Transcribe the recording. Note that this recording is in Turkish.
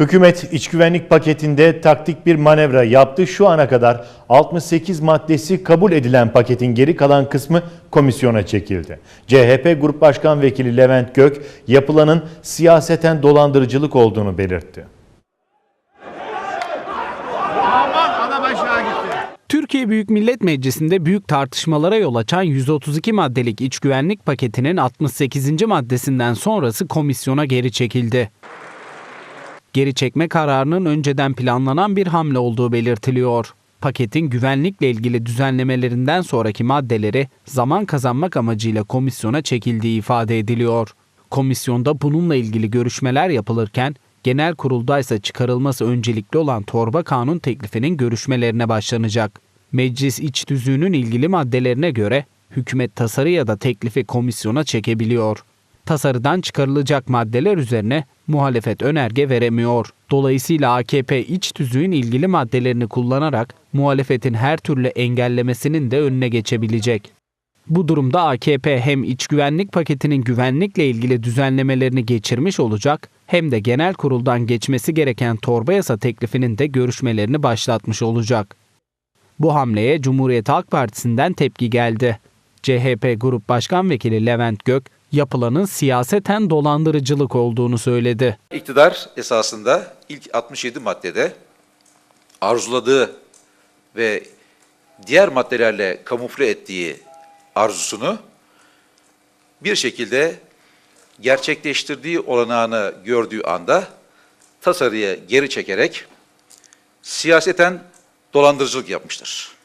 Hükümet iç güvenlik paketinde taktik bir manevra yaptı. Şu ana kadar 68 maddesi kabul edilen paketin geri kalan kısmı komisyona çekildi. CHP Grup Başkan Vekili Levent Gök yapılanın siyaseten dolandırıcılık olduğunu belirtti. Türkiye Büyük Millet Meclisi'nde büyük tartışmalara yol açan 132 maddelik iç güvenlik paketinin 68. maddesinden sonrası komisyona geri çekildi. Geri çekme kararının önceden planlanan bir hamle olduğu belirtiliyor. Paketin güvenlikle ilgili düzenlemelerinden sonraki maddeleri zaman kazanmak amacıyla komisyona çekildiği ifade ediliyor. Komisyonda bununla ilgili görüşmeler yapılırken genel kuruldaysa çıkarılması öncelikli olan torba kanun teklifinin görüşmelerine başlanacak. Meclis iç düzüğünün ilgili maddelerine göre hükümet tasarı ya da teklifi komisyona çekebiliyor. Tasarıdan çıkarılacak maddeler üzerine muhalefet önerge veremiyor. Dolayısıyla AKP iç tüzüğün ilgili maddelerini kullanarak muhalefetin her türlü engellemesinin de önüne geçebilecek. Bu durumda AKP hem iç güvenlik paketinin güvenlikle ilgili düzenlemelerini geçirmiş olacak hem de genel kuruldan geçmesi gereken torba yasa teklifinin de görüşmelerini başlatmış olacak. Bu hamleye Cumhuriyet Halk Partisi'nden tepki geldi. CHP Grup Başkan Vekili Levent Gök, yapılanın siyaseten dolandırıcılık olduğunu söyledi. İktidar esasında ilk 67 maddede arzuladığı ve diğer maddelerle kamufle ettiği arzusunu bir şekilde gerçekleştirdiği olanağını gördüğü anda tasarıya geri çekerek siyaseten dolandırıcılık yapmıştır.